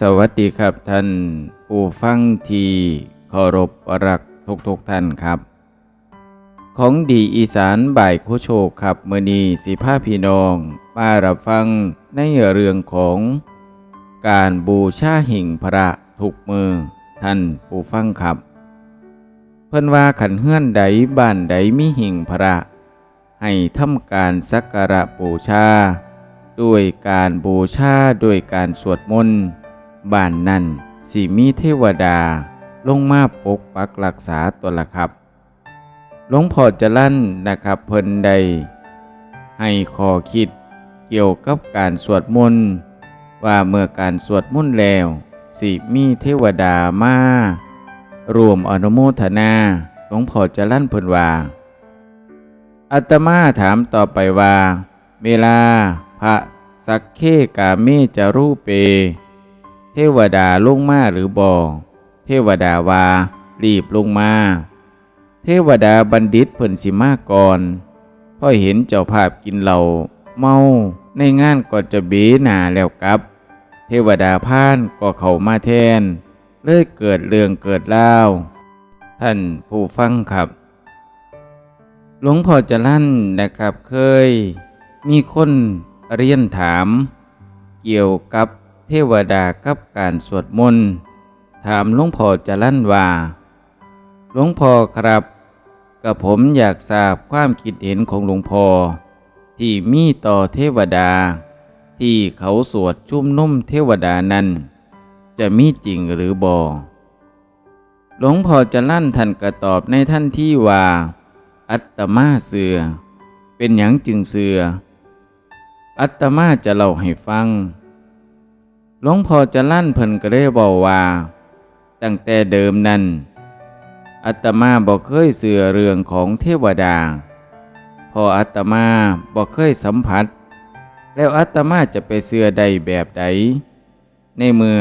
สวัสดีครับท่านผู้ฟังที่เคารพรักทุกทุกๆท่านครับ ของดีอีสานบ่ายโคโชคครับเมือนีสีผ้าพี่น้องมารับฟังในเรื่องของการบูชาหิ่งพระทุกมือท่านผู้ฟังครับ เพิ่นว่าขันเฮือนใดบ้านใดมีหิ่งพระ ให้ทำการสักการะบูชา ด้วยการบูชาด้วยการสวดมนต์ บ้านนั้นสิมีเทวดาลงมาปกปักรักษาตัวละครับ หลวงพ่อจะลั่นนะครับเพิ่นใด ให้ขอคิดเกี่ยวกับการสวดมนต์ว่าเมื่อการสวดมนต์แล้ว สิมีเทวดามารวมอนุโมทนาหลวงพ่อจะลั่นเพิ่นว่าอาตมาถามต่อไปว่า เวลาพระสักเคกาเมจะรูเป เทวดาลงมาหรือบ่เทวดาว่ารีบลงมา เทวดาบัณฑิตเพิ่นสิมาก่อนพอเห็นเจ้าภาพกินเหล้าเมาในงานก็จะเบหนาแล้วกลับ เทวดาพานก็เข้ามาแทน เลยเกิดเรื่องเกิดเล่าท่านผู้ฟังครับ หลวงพ่อจรันนะครับเคย มีคนเรียนถาม เกี่ยวกับ เทวดากับการสวดมนต์ถามหลวงพ่อจรันว่า หลวงพ่อครับกับผมอยากทราบความคิดเห็นของหลวงพ่อที่มีต่อเทวดา ที่เขาสวดชุ่มนุ่มเทวดานั้น จะมีจริงหรือบ่หลวงพ่อจะลั่นท่านก็ตอบในท่านที่ว่า อัตมาเสือ เป็นหยังจึงเสือ อัตมาจะเล่าให้ฟัง หลวงพ่อจะลั่นเพิ่นก็ได้บอกว่า ตั้งแต่เดิมนั้นอัตมาบอกเคยเสือเรื่องของเทวดา พออัตมาบอกเคยสัมผัส แล้วอัตมาจะไปเสือใดแบบใด ในเมื่อ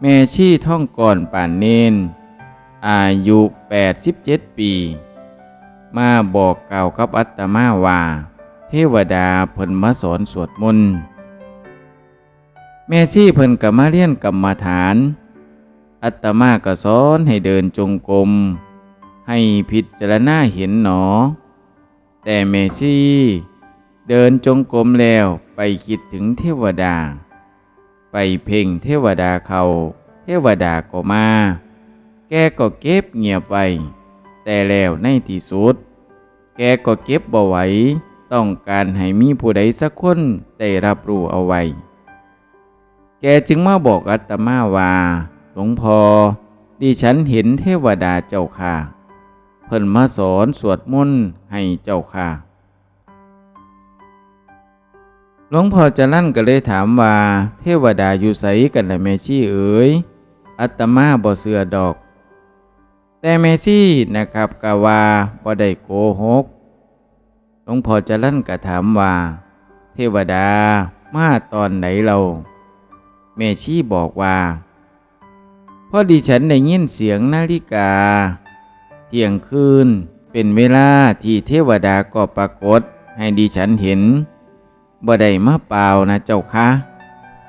แม่ชี้ท่องก่อนป่านเนน อายุ87 ปี มาบอกกล่าวกับอัตมาว่า เทวดาเพิ่นมาสอนสวดมนต์ แม่ซี่เพิ่นก็มาเรียนกรรมฐาน อัตมาก็สอนให้เดินจงกรมให้พิจารณาเห็นหนอ แต่แม่ซี่ เดินจงกรมแล้วไปคิดถึงเทวดา ไปเพ่งเทวดาเขาเทวดาก็มา แกก็เก็บเงียบไว้แต่แล้วในที่สุด แกก็เก็บบ่ไหวต้องการให้มีผู้ใดสักคนได้รับรู้เอาไว้ แกจึงมาบอกอาตมาว่าหลวงพ่อดิฉันเห็นเทวดาเจ้าค่ะเพิ่นมาสอนสวดมนต์ให้เจ้าค่ะหลวงพ่อจะลั่นก็เลยถามว่า เทวดาอยู่ไสกันละแม่ชีเอ๋ยอาตมาบ่เสือดอก แต่เมซี่นะครับกะว่าบ่ได้โกหกหลวงพ่อจะลั่นกะถามว่า เทวดามาตอนไหนเรา เมชี่บอกว่าพอดิฉันได้ยินเสียงนาฬิกา เที่ยงคืนเป็นเวลาที่เทวดาก็ปรากฏให้ดิฉันเห็นบ่ได้มาเปล่านะเจ้าคะ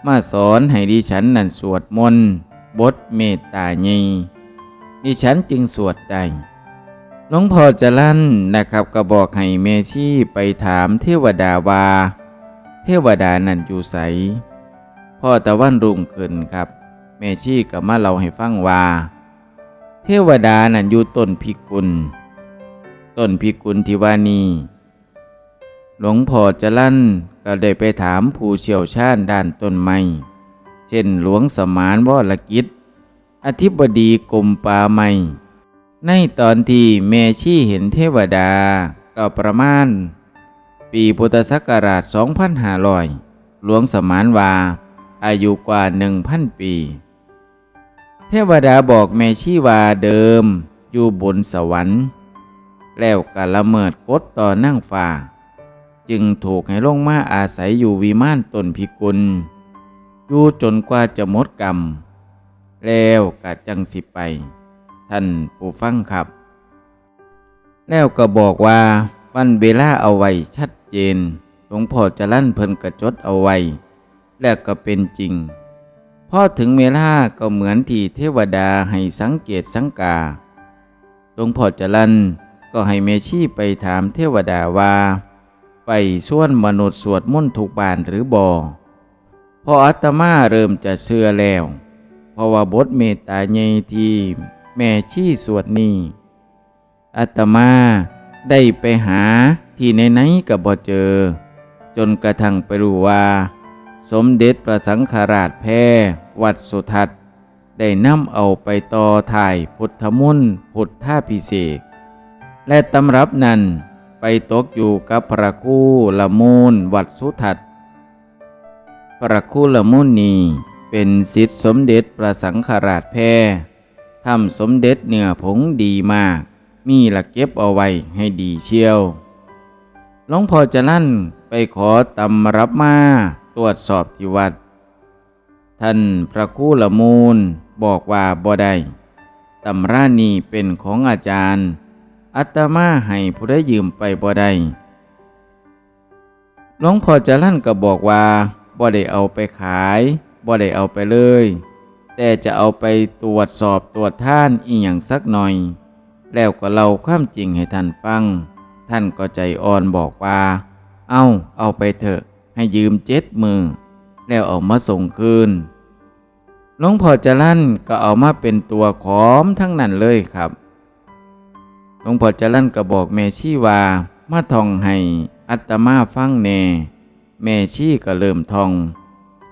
มาสอนให้ดิฉันนั่นสวดมนต์บทเมตตาญีดิฉันจึงสวดได้หลวงพ่อจะลั่นนะครับก็บอกให้เมชี่ไปถามเทวดาว่า เทวดานั่นอยู่ไส พ่อตะวันรุ่งขึ้นครับเมชี่ก็มาเล่าให้ฟังว่า เทวดานั่นอยู่ต้นพิกุล ต้นพิกุลที่ว่านี้หลวงพ่อจะลั่นก็ได้ไปถามผู้เชี่ยวชาญด้านต้นไม้เช่นหลวงสมานวรกิจ อธิบดีกรมป่าไม้ในตอนที่เมชี่เห็นเทวดาก็ประมาณ ปีพุทธศักราช 2500 หลวงสมานว่า อายุกว่า1,000ปี เทวดาบอกเมชีวาเดิมอยู่บนสวรรค์ แล้วก็ละเมิดกฎต่อนั่งฟ้า จึงถูกให้ลงมาอาศัยอยู่วิมานตนพิกุล อยู่จนกว่าจะหมดกรรม แล้วกะจังสิไป ท่านผู้ฟังครับ แล้วก็บอกว่าวันเวลาเอาไว้ชัดเจนหลวงพ่อจะลั่นเพิ่นกระจดเอาไว้ แล้วก็เป็นจริงพพอถึงเวลาก็เหมือนที่เทวดาให้สังเกตสังกาหลวงพ่อจรันก็ให้เมชีไปถามเทวดาว่า ไปส่วนมนุษย์สวดมนต์ทุกบานหรือบอพออาตมาเริ่มจะเชื่อแล้ว เพราะว่าบทเมตตาใหญ่ทีแม่ชีสวดนี้อาตมาได้ไปหาที่ไหนๆก็บ่เจอ จนกระทั่งไปรู้ว่า สมเด็จพระสังฆราชแพรวัดสุทัศน์ ได้นำเอาไปต่อถ่ายพุทธมุนพุทธาพิเศษและตำรับนั้นไปตกอยู่กับพระครูละมูลวัดสุทัศน์พระครูละมูลนี้เป็นศิษย์สมเด็จพระสังฆราชแพรทำสมเด็จเนื้อผงดีมาก มีหลักเก็บเอาไว้ให้ดีเชียวหลวงพ่อจะลั่นไปขอตำรับมา ตรวจสอบที่วัด ท่านพระครูละมูลบอกว่าบ่ได้ตำรานี้เป็นของอาจารย์อัตมาให้ผู้ได้ยืมไปบ่ได้หลวงพ่อจะลั่นก็บอกว่าบ่ได้เอาไปขายบ่ได้เอาไปเลย แต่จะเอาไปตรวจสอบตรวจท่านอีหยังสักหน่อย แล้วก็เล่าความจริงให้ท่านฟัง ท่านก็ใจอ่อนบอกว่า เอาเอาไปเถอะ ให้ยืมเจ็ดมือ แล้วเอามาส่งคืนหลวงพ่อจรันก็เอามาเป็นตัวขอมทั้งนั้นเลยครับหลวงพ่อจรันก็บอกแม่ชีว่ามาท่องให้อัตมาฟังแน่แม่ชีก็เริ่มท่อง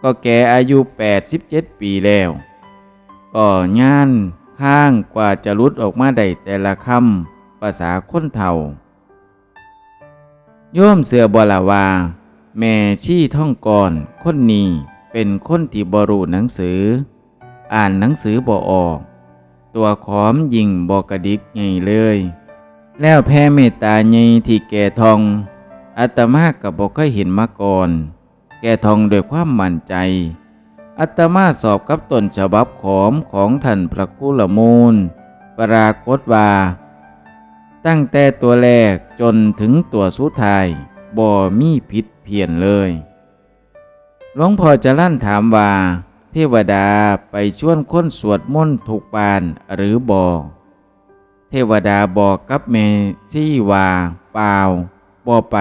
ก็แกอายุ 87 ปีแล้ว ก็งานข้างกว่าจะรุดออกมาได้แต่ละคำภาษาคนเฒ่า โยมเสือบลาวา แม่ชี้ท่องก่อนคนนี้เป็นคนที่บรูหนังสือ อ่านหนังสือบ่ออก ตัวขอมยิงบอกระดิกไงเลย แล้วแพ่เมตตาไงที่แก่ทองอาตมากับบอกเคยเห็นมาก่อน แก่ทองด้วยความมั่นใจอาตมาสอบกับต้นฉบับขอมของท่านพระคุลมูล ปรากฏว่า ตั้งแต่ตัวแรกจนถึงตัวสุดท้ายบ่มีผิด พียนเลยหลวงพ่อจะลั่นถามว่า เทวดาไปชวนคนสวดมนต์ถูกปานหรือบ่เทวดาบอกกับเมซี่ว่าเปล่าบ่ไป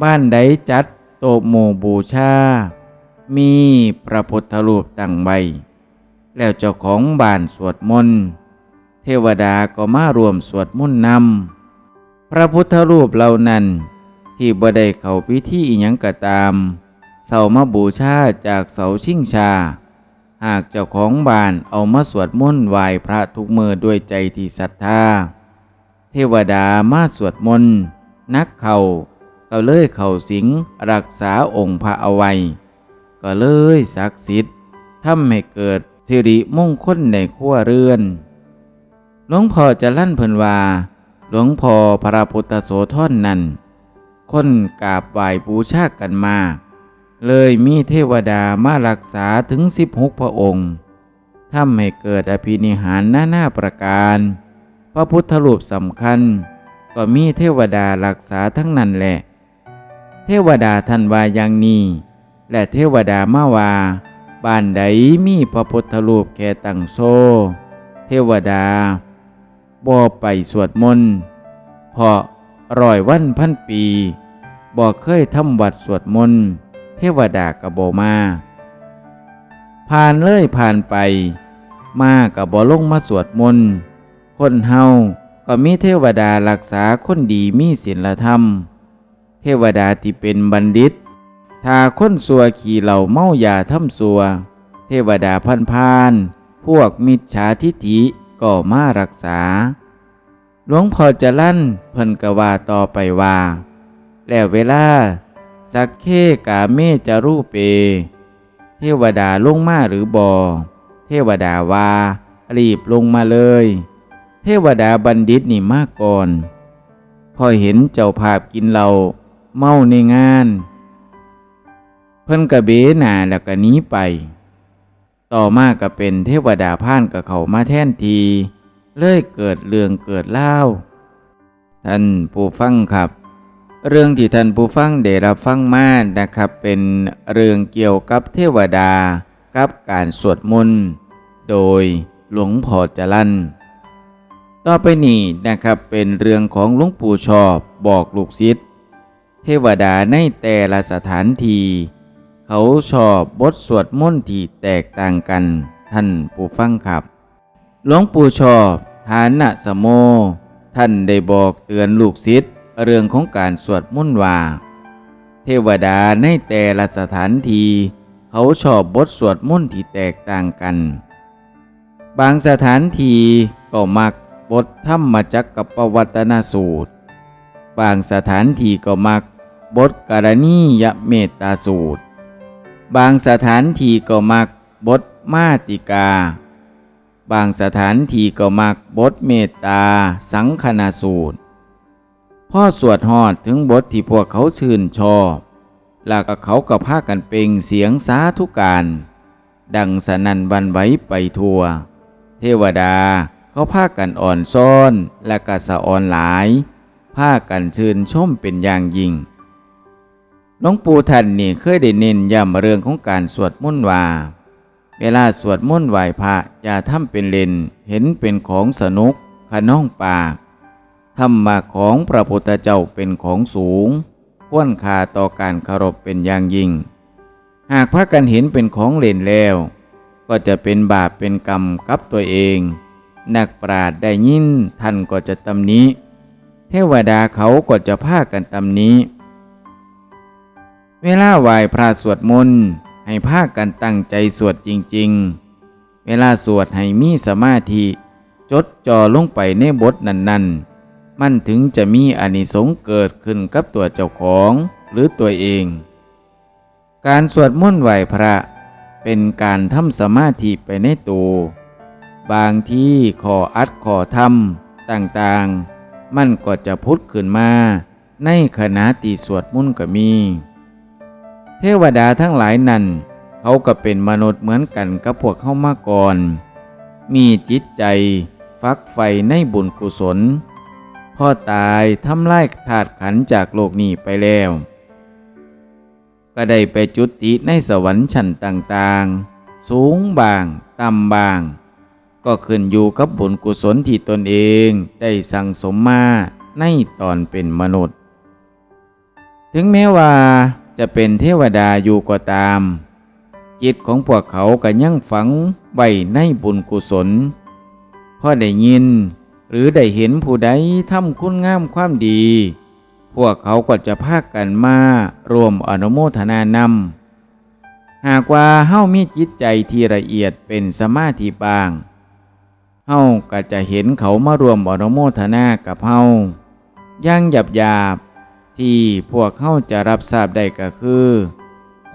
บ้านใดจัดโตะหมู่บูชา มีพระพุทธรูปตั้งไว้แล้วเจ้าของบ้านสวดมนต์เทวดาก็มารวมสวดมนต์นำพระพุทธรูปเหล่านั้น ที่บ่ได้เข้าพิธีอิหยังก็ตามเสามาบูชาจากเสาชิงชา หากเจ้าของบ้านเอามาสวดมนต์ไหว้พระทุกมือด้วยใจที่ศรัทธา เทวดามาสวดมนต์นักเขาก็เลยเข้าสิงรักษาองค์พระเอาไว้ ก็เลยศักดิ์สิทธิ์ทำให้เกิดสิริมงคลในครัวเรือน หลวงพ่อจะลั่นเพิ่นว่า หลวงพ่อพระพุทธโสธรนั้น คนกราบไหว้บูชากันมา เลยมีเทวดามารักษาถึง 16 พระองค์ทำให้เกิดอภินิหารหน้าหน้าประการ พระพุทธรูปสำคัญ ก็มีเทวดารักษาทั้งนั้นแหละ เทวดาท่านว่าอย่างนี้และเทวดามาว่าบ้านใดมีพระพุทธรูปแค่ตั้งโซ เทวดาบ่ไปสวดมนต์เพราะร้อยวันพันปี บ่เคยทำวัดสวดมนต์เทวดากระบมา ผ่านเลยผ่านไป มากับบ่ลงมาสวดมนต์คนเฮาก็มีเทวดารักษาคนดีมีศีลธรรม เทวดาที่เป็นบัณฑิตถ้าคนสัวขี่เหล่าเมายาทำสัว เทวดาพันพาน พวกมิจฉาทิฐิก็มารักษา หลวงพ่อจะลั่นเพิ่นกว่าต่อไปว่า แล้วเวลา สักเคกาเมจะรูปเป เทวดาลงมาหรือบอเทวดาว่ารีบลงมาเลย เทวดาบัณฑิตนี่มาก่อน พอเห็นเจ้าภาพกินเหล้าเมาในงาน เพิ่นกระเบหนาแล้วก็นี้ไป ต่อมาก็เป็นเทวดาพ่านกับเขามาแท่นที เลยเกิดเรื่องเกิดเล่า ท่านผู้ฟังครับ เรื่องที่ท่านผู้ฟังได้รับฟังมานะครับ เป็นเรื่องเกี่ยวกับเทวดากับการสวดมนต์โดยหลวงพ่อจรันต่อไปนี้นะครับเป็นเรื่องของหลวงปู่ชอบบอกลูกศิษย์เทวดาในแต่ละสถานที่ เขาชอบบทสวดมนต์ที่แตกต่างกันท่านผู้ฟังครับ หลวงปู่ชอบฐานะสโม ท่านได้บอกเตือนลูกศิษย์ เรื่องของการสวดมนต์ว่า เทวดาในแต่ละสถานที่เขาชอบบทสวดมนต์ที่แตกต่างกัน บางสถานที่ก็มักบทธรรมจักกับปวัตนสูตร บางสถานที่ก็มักบทกรณียเมตตาสูตร บางสถานที่ก็มักบทมาติกา บางสถานที่ก็มักบทเมตตาสังคณาสูตร พ่อสวดหอดถึงบทที่พวกเขาชื่นชอบแล้วก็เขาก็พากันเป่งเสียงสาธุการ ดังสนันหวันไหวไปทั่ว เทวดาเขาพากันอ่อนซ้อนและก็สะอ่อนหลายพากันชื่นชมเป็นอย่างยิ่งหลวงปูท่านนี่เคยได้เน้นย้ำเรื่องของการสวดมนต์ว่า เวลาสวดมนต์ไหว้พระอย่าทำเป็นเล่นเห็นเป็นของสนุกขน้องปาก ธรรมะของพระพุทธเจ้าเป็นของสูง ควรค่าต่อการเคารพเป็นอย่างยิ่ง หากพากันเห็นเป็นของเล่นแล้ว ก็จะเป็นบาปเป็นกรรมกับตัวเอง นักปราดได้ยินท่านก็จะตำหนี้เทวดาเขาก็จะพากันตำหนี้เวลาไหว้พระสวดมนต์ให้พากันตั้งใจสวดจริง ๆ เวลาสวดให้มีสมาธิ จดจ่อลงไปในบทนั้นๆ มันถึงจะมีอานิสงส์เกิดขึ้นกับตัวเจ้าของหรือตัวเอง การสวดมนต์ไหว้พระเป็นการทำสมาธิไปในตัวบางที่ขออัดขอทำต่างๆ มันก็จะพุทธขึ้นมา ในขณะตีสวดมนต์ก็มี เทวดาทั้งหลายนั้น เขาก็เป็นมนุษย์เหมือนกันกับพวกเข้ามาก่อน มีจิตใจฟักไฟในบุญกุศล พ่อตายทำลายถาดขันจากโลกนี้ไปแล้ว ก็ได้ไปจุติในสวรรค์ชั้นต่างๆ สูงบาง ต่ำบาง ก็ขึ้นอยู่กับบุญกุศลที่ตนเองได้สั่งสมมาในตอนเป็นมนุษย์ ถึงแม้ว่าจะเป็นเทวดาอยู่ก็ตาม จิตของพวกเขาก็ยังฝังไว้ในบุญกุศลพอได้ยิน หรือได้เห็นผู้ใดทำคุณงามความดี พวกเขาก็จะพากันมารวมอนุโมทนานำหากว่าเฮ้ามีจิตใจที่ละเอียดเป็นสมาธิบางเฮ้าก็จะเห็นเขามารวมอนุโมทนากับเฮ้าย่างหยาบหยาบที่พวกเฮาจะรับทราบได้ก็คือ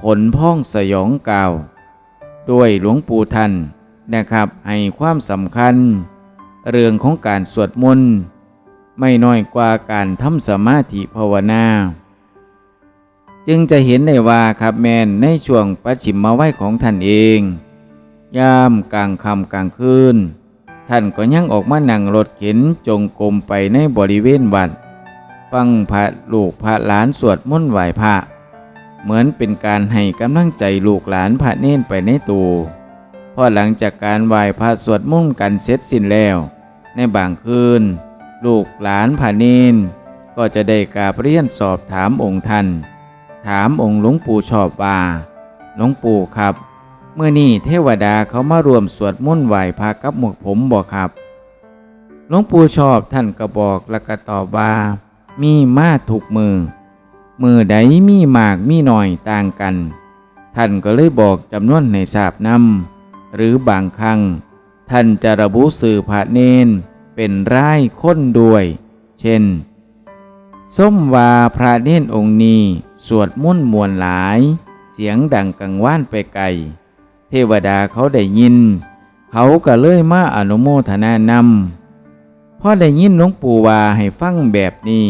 ขนพ้องสยองเก่าด้วยหลวงปู่ท่านนะครับให้ความสำคัญ เรื่องของการสวดมนต์ไม่น้อยกว่าการทำสมาธิภาวนา จึงจะเห็นได้ว่าครับแมนในช่วงปัจฉิมวัยของท่านเอง ยามกลางค่ำกลางคืนท่านก็ยังออกมานั่งรถเข็นจงกรมไปในบริเวณวัดฟังพระลูกพระหลานสวดมนต์ไหว้พระ เหมือนเป็นการให้กำลังใจลูกหลานพระเน้นไปในตัวพอหลังจากการไหว้พระสวดมนต์กันเสร็จสิ้นแล้ว ในบางคืน ลูกหลานพระเน้นก็จะได้กราบเรียนสอบถามองค์ท่าน ถามองค์หลวงปู่ชอบว่าหลวงปู่ครับ เมื่อนี้เทวดาเขามารวมสวดมนต์ไหว้พระกับหมวกผมบอกครับหลวงปู่ชอบท่านก็บอกและก็ตอบว่ามีมาถูกมือ มือใดมีมากมีหน่อยต่างกัน ท่านก็เลยบอกจำนวนในทราบนำหรือบางครั้ง ท่านจะระบุสื่อพระเนนเป็นร้ายค้นด้วย เช่น ส้มวาพระเนนองค์นี้ สวดมุ่นต์มวลหลาย เสียงดังกังว่านไปไกล เทวดาเขาได้ยิน เขาก็เลยมาอนุโมทนานำพ่อได้ยินหลวงปู่วาให้ฟังแบบนี้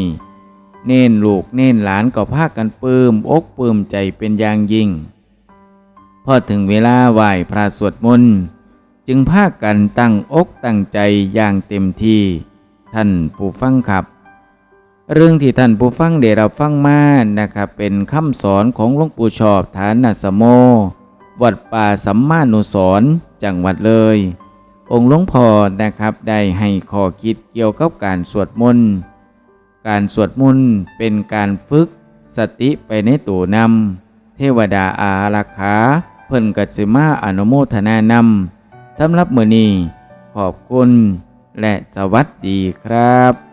เน้นลูกเน้นหลานก็พากันปื้มอกปื้มใจเป็นอย่างยิ่ง พอถึงเวลาไหว้พระสวดมนต์ จึงพากันตั้งอกตั้งใจอย่างเต็มที่ ท่านผู้ฟังครับ เรื่องที่ท่านผู้ฟังได้รับฟังมานะครับเป็นคำสอนของหลวงปู่ชอบฐานสโม วัดป่าสัมมานุสรณ์จังหวัดเลย องค์หลวงพ่อนะครับได้ให้ข้อคิดเกี่ยวกับการสวดมนต์การสวดมนต์เป็นการฝึกสติไปในตัวนำเทวดาอารักขา เพิ่นกัสิมาอนุโมทนานำ สำหรับมือนี้ขอบคุณและสวัสดีครับ